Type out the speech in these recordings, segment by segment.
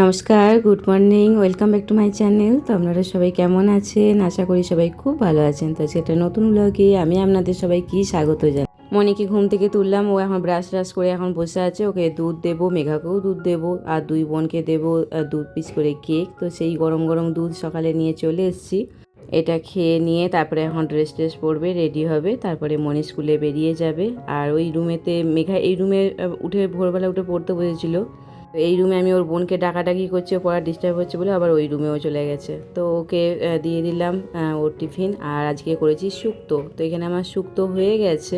নমস্কার good morning welcome back to my channel তো আপনারা সবাই কেমন আছেন? আশা করি সবাই খুব ভালো আছেন। তো সেটা নতুন ব্লগে আমি আপনাদের সবাই কি স্বাগত জানাই। মনিকে ঘুম থেকে তুললাম, ও এখন ব্রাশ ট্রাশ করে এখন বসে আছে। ওকে দুধ দেবো, মেঘাকেও দুধ দেবো, আর দুই বোনকে দেবো দুধ পিস করে কেক তো সেই গরম গরম দুধ সকালে নিয়ে চলে এসেছি। এটা খেয়ে নিয়ে তারপরে এখন ড্রেস ট্রেস পরবে রেডি হবে। তারপরে মনি স্কুলে বেরিয়ে যাবে। আর ওই রুমেতে মেঘা, এই রুমে উঠে ভোরবেলা উঠে পড়তে বসেছিল। এই রুমে আমি ওর বোনকে ডাকাডাকি করছে পড়া ডিস্টার্ব হচ্ছে বলে আবার ওই রুমেও চলে গেছে। তো ওকে দিয়ে দিলাম ওর টিফিন আর আজকে করেছি শুক্তো। তো এখানে আমার শুক্তো হয়ে গেছে।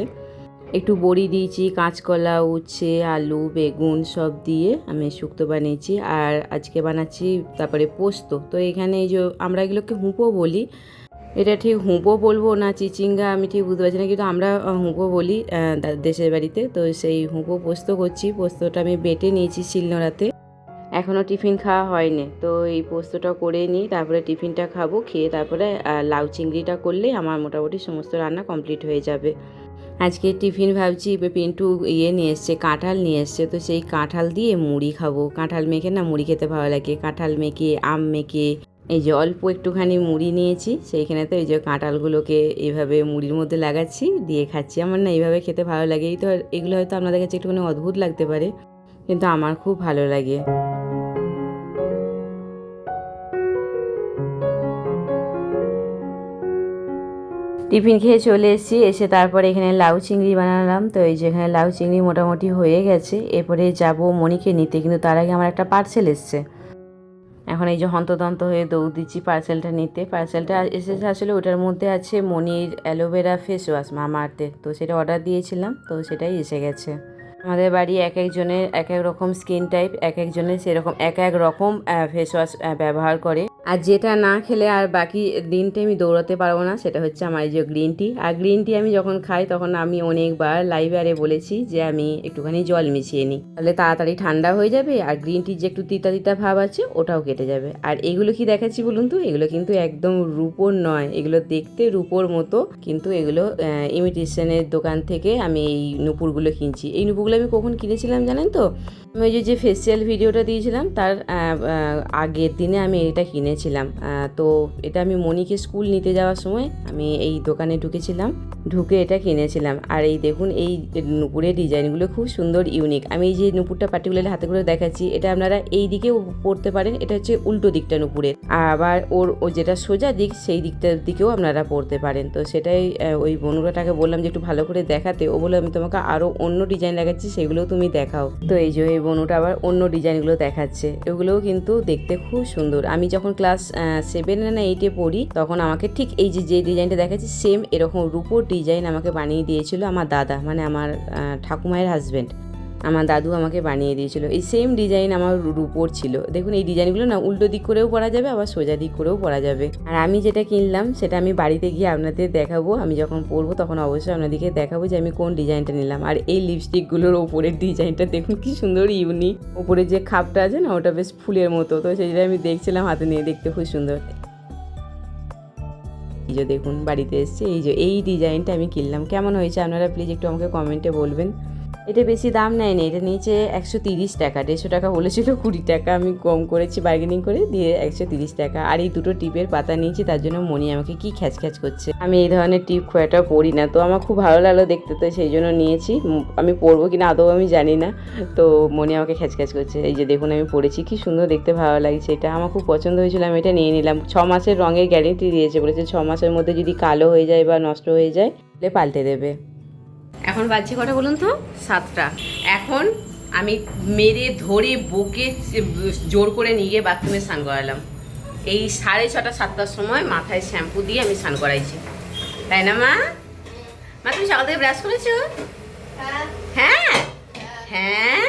একটু বড়ি দিয়েছি, কাঁচকলা, উচ্ছে, আলু, বেগুন সব দিয়ে আমি শুক্তো বানিয়েছি আর আজকে বানাচ্ছি তারপরে পোস্ত। তো এখানে এই যে আমরা এগুলোকে হুঁপো বলি এটা ঠিক হুঁপো বলব না, চিচিঙ্গা আমি ঠিক বুঝতে পারছি না, কিন্তু আমরা হুঁপো বলি দেশের বাড়িতে। তো সেই হুঁপো পোস্ত করছি, পোস্তটা আমি বেটে নিয়েছি শিলনোড়াতে। এখনও টিফিন খাওয়া হয়নি, তো এই পোস্তটা করে নিই, তারপরে টিফিনটা খাব, খেয়ে তারপরে লাউ চিংড়িটা করলেই আমার মোটামুটি সমস্ত রান্না কমপ্লিট হয়ে যাবে। আজকে টিফিন ভাবছি পিন্টু ইয়ে নিয়ে এসছে, কাঁঠাল নিয়ে এসছে, তো সেই কাঁঠাল দিয়ে মুড়ি খাব। কাঁঠাল মেখে না মুড়ি খেতে ভালো লাগে, কাঁঠাল মেখে, আম মেখে এই যে অল্প একটুখানি মুড়ি নিয়েছি সেইখানেতে এই যে কাঁঠালগুলোকে এইভাবে মুড়ির মধ্যে লাগাচ্ছি, দিয়ে খাচ্ছি। আমার না এইভাবে খেতে ভালো লাগে। এই তো এগুলো হয়তো আপনাদের কাছে একটুখানি অদ্ভুত লাগতে পারে, কিন্তু আমার খুব ভালো লাগে। টিফিন খেয়ে চলে এসেছি, এসে তারপরে এখানে লাউ চিংড়ি বানালাম। তো এই যে এখানে লাউ চিংড়ি মোটামুটি হয়ে গেছে। এরপরে যাব মণিকে নিতে, কিন্তু তার আগে আমার একটা পার্সেল এসছে। এখন এই যে হন্তদন্ত হয়ে দৌড় দিচ্ছি পার্সেলটা নিতে। পার্সেলটা এসেছে আসলে ওটার মধ্যে আছে মনির অ্যালোভেরা ফেস ওয়াশ মামা আর্থের তো সেটা অর্ডার দিয়েছিলাম, তো সেটাই এসে গেছে। আমাদের বাড়ি এক একজনের এক এক রকম স্কিন টাইপ এক একজনের সেরকম, এক এক রকম ফেস ওয়াশ ব্যবহার করে। আর যেটা না খেলে আর বাকি দিনটা আমি দৌড়াতে পারব না, সেটা হচ্ছে আমার এই যে গ্রিন টি আর গ্রিন টি আমি যখন খাই, তখন আমি অনেকবার লাইভে আরে বলেছি যে আমি একটুখানি জল মিশিয়ে নিই। তাহলে তাড়াতাড়ি ঠান্ডা হয়ে যাবে আর গ্রিন টির যে একটু তিতা তিতা ভাব আছে, ওটাও কেটে যাবে। আর এগুলো কি দেখাচ্ছি বলুন তো? এগুলো কিন্তু একদম রূপোর নয়। এগুলো দেখতে রূপোর মতো, কিন্তু এগুলো ইমিটেশনের দোকান থেকে আমি এই নুপুরগুলো কিনছি। এই নুপুরগুলো আমি কখন কিনেছিলাম জানেন তো? আমি ওই যে ফেসিয়াল ভিডিওটা দিয়েছিলাম, তার আগের দিনে আমি এটা কিনেছিলাম তো এটা আমি মনিকে স্কুল নিতে যাওয়ার সময় আমি এই দোকানে ঢুকেছিলাম। ঢুকে এটা কিনেছিলাম। আর এই দেখুন, এই নুপুরের ডিজাইনগুলো খুব সুন্দর ইউনিক আমি এই যে নুপুরটা পার্টিকুলারলি হাতে করে দেখাচ্ছি, এটা আপনারা এই দিকেও পড়তে পারেন। এটা হচ্ছে উল্টো দিকটা নুপুরের। আবার ওর, ও যেটা সোজা দিক, সেই দিকটার দিকেও আপনারা পড়তে পারেন। তো সেটাই ওই বনুরাটাকে বললাম যে একটু ভালো করে দেখাতে। ও বলে আমি তোমাকে আরও অন্য ডিজাইন দেখাচ্ছি সেগুলোও তুমি দেখাও। তো এই যে এই বনুটা আবার অন্য ডিজাইনগুলো দেখাচ্ছে। এগুলোও কিন্তু দেখতে খুব সুন্দর। আমি যখন ক্লাস সেভেন না এইটে পড়ি, তখন আমাকে ঠিক এই যে যে ডিজাইনটা দেখাচ্ছি সেম এরকম রূপোর ডিজাইন আমাকে বানিয়ে দিয়েছিল আমার দাদা মানে আমার ঠাকুমায়ের হাজব্যান্ড আমার দাদু আমাকে বানিয়ে দিয়েছিল। এই সেম ডিজাইন আমার রূপোর ছিল। দেখুন, এই ডিজাইনগুলো না উল্টো দিক করেও পরা যাবে, আবার সোজা দিক করেও পরা যাবে। আর আমি যেটা কিনলাম, সেটা আমি বাড়িতে গিয়ে আপনাদের দেখাবো। আমি যখন পরবো, তখন অবশ্যই আপনাদেরকে দেখাবো যে আমি কোন ডিজাইনটা নিলাম। আর এই লিপস্টিকগুলোর ওপরের ডিজাইনটা দেখুন, কি সুন্দর ইউনিক ওপরে যে খাপটা আছে না, ওটা বেশ ফুলের মতো। তো সেটা আমি দেখছিলাম, হাতে নিয়ে দেখতে খুব সুন্দর। এই যে দেখুন, বাড়িতে এসছে। এই যে, এই ডিজাইনটা আমি কিনলাম। কেমন হয়েছে? আপনারা প্লিজ একটু আমাকে কমেন্টে বলবেন। এটা বেশি দাম নেয়নি এটা নিয়েছে একশো তিরিশ টাকা, দেড়শো টাকা বলেছিল কুড়ি টাকা, আমি কম করেছি বার্গেনিং করে দিয়ে একশো তিরিশ টাকা। আর এই দুটো টিপের পাতা নিয়েছি, তার জন্য মনি আমাকে কি খ্যাচ খ্যাচ করছে। আমি এই ধরনের টিপ একটা পরি না, তো আমার খুব ভালো লাগল দেখতে, তো সেই জন্য নিয়েছি। আমি পরবো কিনা আদৌ আমি জানি না, তো মনি আমাকে খ্যাচ খ্যাচ করছে। এই যে দেখুন, আমি পড়েছি, কি সুন্দর দেখতে ভালো লাগছে এটা, আমার খুব পছন্দ হয়েছিল, আমি এটা নিয়ে নিলাম। ছ মাসের রঙের গ্যারেন্টি দিয়েছে, বলেছে ছ মাসের মধ্যে যদি কালো হয়ে যায় বা নষ্ট হয়ে যায়, তাহলে পাল্টে দেবে। এখন বাজছে কটা বলুন তো? সাতটা। এখন আমি মেরে ধরে বকে জোর করে নিয়ে গিয়ে বাথরুমে স্নান করালাম। এই সাড়ে ছটা সাতটার সময় মাথায় শ্যাম্পু দিয়ে আমি স্নান করাইছি। তাই না মা? মা তুমি সকাল থেকে ব্রাশ করেছ? হ্যাঁ? হ্যাঁ?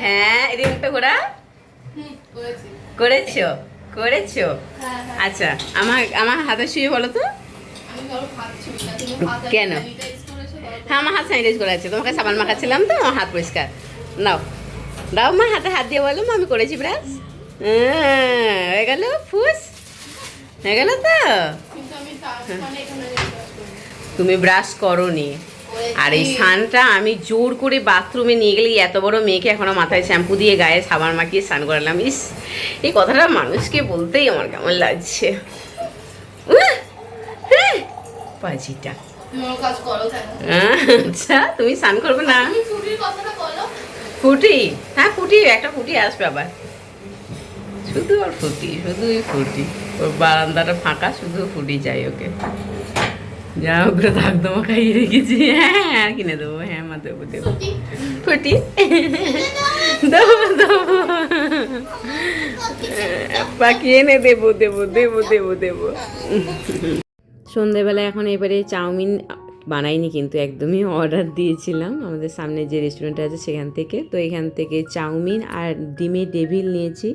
হ্যাঁ? এদিকে মুখটা ঘোরা। করেছ? করেছ? আচ্ছা আমার আমার হাতে শুয়ে বলো তো। কেন? হ্যাঁ আমার হাত স্যানিটাইজ করা আছে। তোমাকে সাবান মাখাচ্ছিলাম তো আমার হাত পরিষ্কার। নাও। দাও মা হাতে হাত দিয়ে বলো আমি করেছি ব্রাশ। হ্যাঁ, হয়ে গেল ফুস। হয়ে গেল তো? তুমি ব্রাশ করো নি আর এই স্নানটা আমি জোর করে বাথরুমে নিয়ে গেলে এত বড় মেয়েকে এখনও মাথায় শ্যাম্পু দিয়ে গায়ে সাবান মাখিয়ে স্নান করালাম। ইস এই কথাটা মানুষকে বলতেই আমার কেমন লাগছে। হ্যাঁ, পাজিটা। আচ্ছা তুমি স্নান করবে না? ফুটি? হ্যাঁ ফুটি একটা ফুটি আসবে আবার। শুধু ওর ফুটি শুধুই ফুটি। ওর বারান্দাটা ফাঁকা শুধু ফুটি চাই ওকে। যা ওকে থাক তোমা খাইয়ে রেখেছি। হ্যাঁ আর কিনে দেবো। হ্যাঁ মা দেবো দেবো। ফুটি? দেবো দেবো। বাকি এনে দেবো দেবো দেবো দেবো দেবো। সন্ধেবেলা এখন এবারে চাউমিন বানাইনি কিন্তু একদমই অর্ডার দিয়েছিলাম। আমাদের সামনে যে রেস্টুরেন্ট আছে সেখান থেকে। তো এখান থেকে চাউমিন আর ডিমে ডেভিল নিয়েছি।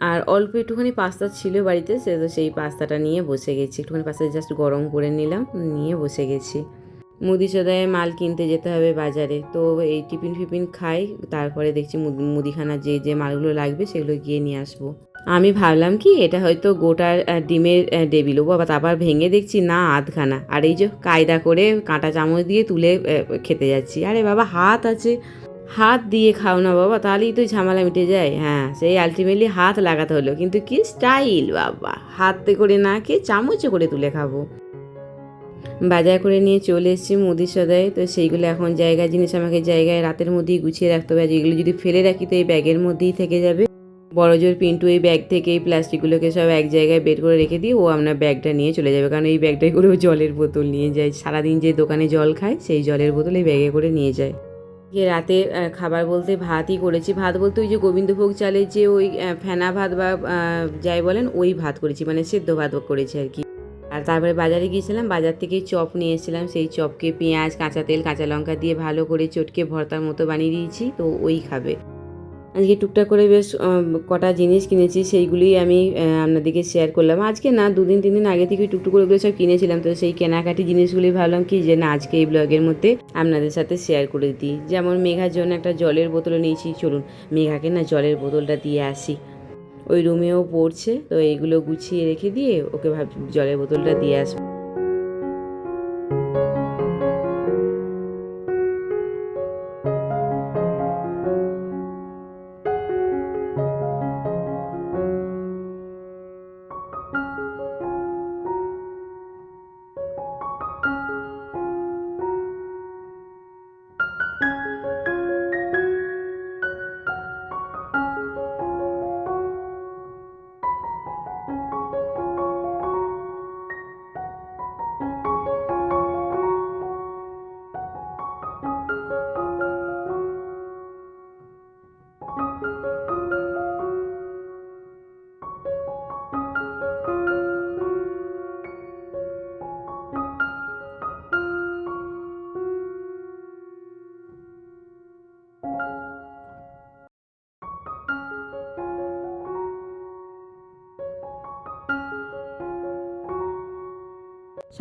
আর অল্প একটুখানি পাস্তা ছিল বাড়িতে, সে তো সেই পাস্তাটা নিয়ে বসে গেছি। একটুখানি পাস্তা জাস্ট গরম করে নিলাম, নিয়ে বসে গেছি। মুদি সদায় মাল কিনতে যেতে হবে বাজারে। তো এই টিফিন ফিফিন খাই, তারপরে দেখছি মুদি- মুদিখানার যে যে মালগুলো লাগবে সেগুলো গিয়ে নিয়ে আসব। আমি ভাবলাম কি, এটা হয়তো গোটার ডিমের ডেবিল ও বাবা তারপর ভেঙে দেখছি, না আধখানা। আর এই যে কায়দা করে কাঁটা চামচ দিয়ে তুলে খেতে যাচ্ছি। আরে বাবা, হাত আছে। হাত দিয়ে খাও না বাবা, তাহলেই তো ঝামেলা মিটে যায়। হ্যাঁ সেই আলটিমেটলি হাত লাগাতে হলো। কিন্তু কি স্টাইল বাবা, হাতে করে না খেয়ে চামচে করে তুলে খাব। বাজার করে নিয়ে চলে এসেছি মুদির সদায়। তো সেইগুলো এখন জায়গা, জিনিস আমাকে জায়গায় রাতের মধ্যেই গুছিয়ে রাখতে হবে। এগুলো যদি ফেলে রাখি, তো এই ব্যাগের মধ্যেই থেকে যাবে। বড় জোর পিন্টু এই ব্যাগ থেকে এই প্লাস্টিকগুলোকে সব এক জায়গায় বের করে রেখে দিয়ে ও আপনার ব্যাগটা নিয়ে চলে যাবে। কারণ এই ব্যাগটাই করে ও জলের বোতল নিয়ে যায়। সারাদিন যে দোকানে জল খায়, সেই জলের বোতল এই ব্যাগে করে নিয়ে যায়। যে রাতে খাবার বলতে ভাতই করেছি। ভাত বলতে ওই যে গোবিন্দভোগ চালের যে ওই ফেনা ভাত বা যাই বলেন, ওই ভাত করেছি। মানে সেদ্ধ ভাত করেছি আর কি। আর তারপরে বাজারে গিয়েছিলাম, বাজার থেকে চপ নিয়ে এসেছিলাম। সেই চপকে পেঁয়াজ, কাঁচা তেল, কাঁচা লঙ্কা দিয়ে ভালো করে চটকে ভর্তার মতো বানিয়ে দিয়েছি, তো ওই খাবে। আজকে টুকটাক করে বেশ কটা জিনিস কিনেছি, সেইগুলোই আমি আপনাদেরকে শেয়ার করলাম। আজকে না, দুদিন তিন দিন আগে থেকে টুকটুক করে সব কিনেছিলাম, তো সেই কেনাকাটি জিনিসগুলি ভাবলাম কি যে না, আজকে এই ব্লগের মধ্যে আপনাদের সাথে শেয়ার করে দিই। যেমন মেঘার জন্য একটা জলের বোতল নিয়েছি, চলুন, মেঘাকে না জলের বোতলটা দিয়ে আসি। ওই রুমেও পড়ছে। তো এইগুলো গুছিয়ে রেখে দিয়ে ওকে ভাব জলের বোতলটা দিয়ে আসব।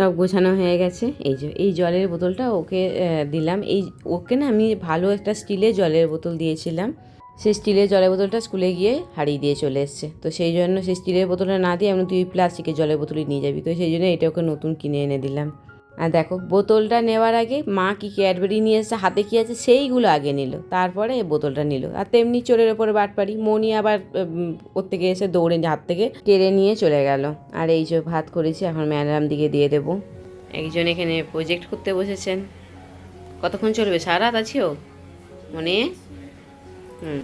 সব গোছানো হয়ে গেছে। এই যে, এই জলের বোতলটা ওকে দিলাম। এই ওকে না আমি ভালো একটা স্টিলের জলের বোতল দিয়েছিলাম। সেই স্টিলের জলের বোতলটা স্কুলে গিয়ে হারিয়ে দিয়ে চলে এসছে। তো সেই জন্য সেই স্টিলের বোতলটা না দিয়ে আমি তুই প্লাস্টিকের জলের বোতলই নিয়ে যাবি। তো সেই জন্য এটা ওকে নতুন কিনে এনে দিলাম। দেখো, বোতলটা নেওয়ার আগে মা কি ক্যাডবেরি নিয়ে এসে হাতে কি আছে সেইগুলো আগে নিল। তারপরে বোতলটা নিল। আর তেমনি চোরের ওপরে বাটপারি মনি আবার ওর থেকে এসে দৌড়ে হাত থেকে কেড়ে নিয়ে চলে গেল। আর এই যে ভাত করেছি, এখন ম্যাডাম দিকে দিয়ে দেবো। একজন এখানে প্রজেক্ট করতে বসেছেন। কতক্ষণ চলবে? সারা রাত আছিও মনে? হুম।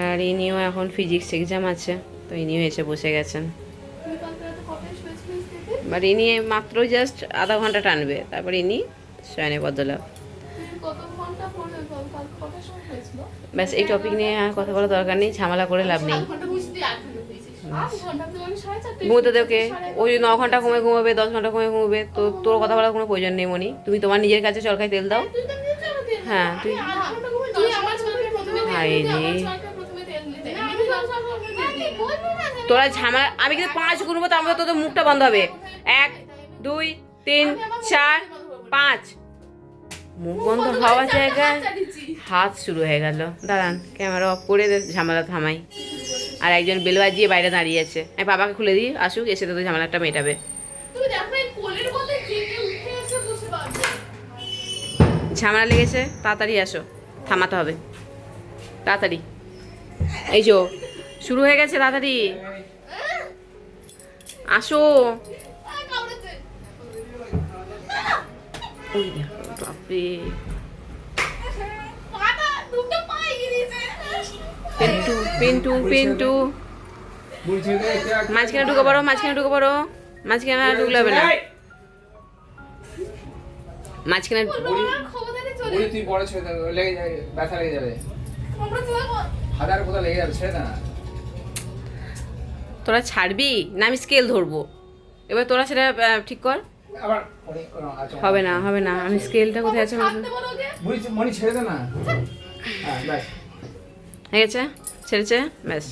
আর ইনিও এখন ফিজিক্স এক্সাম আছে, তো ইনিও এসে বসে গেছেন। বাট ইনি মাত্র জাস্ট আধা ঘণ্টা টানবে। তারপর ইনি শয়নে বদলা। তুমি কত ঘণ্টা পড়লে বল কালকে কটার সময় হয়েছিল ব্যাস, এই টপিক নিয়ে আর কথা বলার দরকার নেই, ঝামেলা করে লাভ নেই। ঘুমোতে দেওকে ওই ন ঘণ্টা ঘুমে ঘুমাবে, দশ ঘণ্টা ঘুমে ঘুমাবে, তো তোর কথা বলার কোনো প্রয়োজন নেই মনি। তুমি তোমার নিজের কাছে চরকায় তেল দাও। তো হ্যাঁ তুই তোর ঝামেলা আমি কিন্তু পাঁচ ঘুরবো তার মধ্যে তোদের মুখটা বন্ধ হবে। এক দুই তিন চার পাঁচ। মুখ বন্ধ হওয়ার জায়গায় হাত শুরু হয়ে গেল। দাঁড়ান ক্যামেরা অফ করে দে, ঝামেলা থামাই। আর একজন বেল বাজিয়ে বাইরে দাঁড়িয়ে আছে। আমি বাবাকে খুলে দিই আসুক এসে তো ঝামেলাটা মেটাবে। ঝামেলা লেগেছে তাড়াতাড়ি আসো থামাতে হবে। তাড়াতাড়ি। এই যো শুরু হয়ে গেছে তাড়াতাড়ি। আসো। ওই দেখো, বাপরে। পেন্টু পেন্টু পেন্টু মাঝখানে ঢুকে পড়ো মাঝখানে ঢুকে পড়ো। মাঝখানে ঢুকলে হবে না। মাঝখানে তুই লেগে যাবে ব্যথা লেগে যাবে। হাজার কোথাও লেগে যাবে ছেড়ে না। তোরা ছাড়বি? না আমি স্কেল ধরবো। এবার তোরা সেটা ঠিক কর। হবে না হবে না। আমি স্কেলটা কোথায় আছে মনি মনি ছেড়ে দে না। হ্যাঁ গেছে? ছেড়েছে? ব্যাস।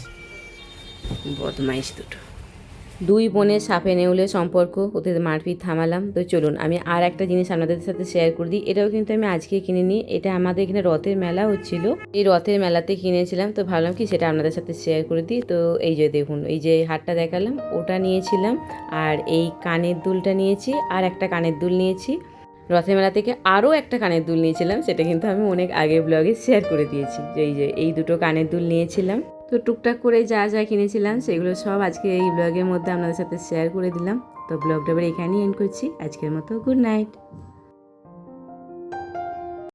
বদমাইশ দুটো। দুই বোনের সাপে নেউলে সম্পর্ক, ওদের মারপিট থামালাম। তো চলুন, আমি আর একটা জিনিস আপনাদের সাথে শেয়ার করে দিই। এটাও কিন্তু আমি আজকে কিনে নিই এটা আমাদের এখানে রথের মেলা হচ্ছিল। এই রথের মেলাতে কিনেছিলাম, তো ভাবলাম কি সেটা আপনাদের সাথে শেয়ার করে দিই। তো এই যে দেখুন, এই যে হারটা দেখালাম, ওটা নিয়েছিলাম আর এই কানের দুলটা নিয়েছি আর একটা কানের দুল নিয়েছি। রথের মেলা থেকে আরও একটা কানের দুল নিয়েছিলাম, সেটা কিন্তু আমি অনেক আগে ব্লগে শেয়ার করে দিয়েছি। যে এই যে এই দুটো কানের দুল নিয়েছিলাম। তো টুকটাক করে যা যা কিনেছিলাম সেগুলো সব আজকে এই ব্লগের মধ্যে আপনাদের সাথে শেয়ার করে দিলাম। তো ব্লগটা এবার এখানেই এন্ড করছি। আজকের মতো গুড নাইট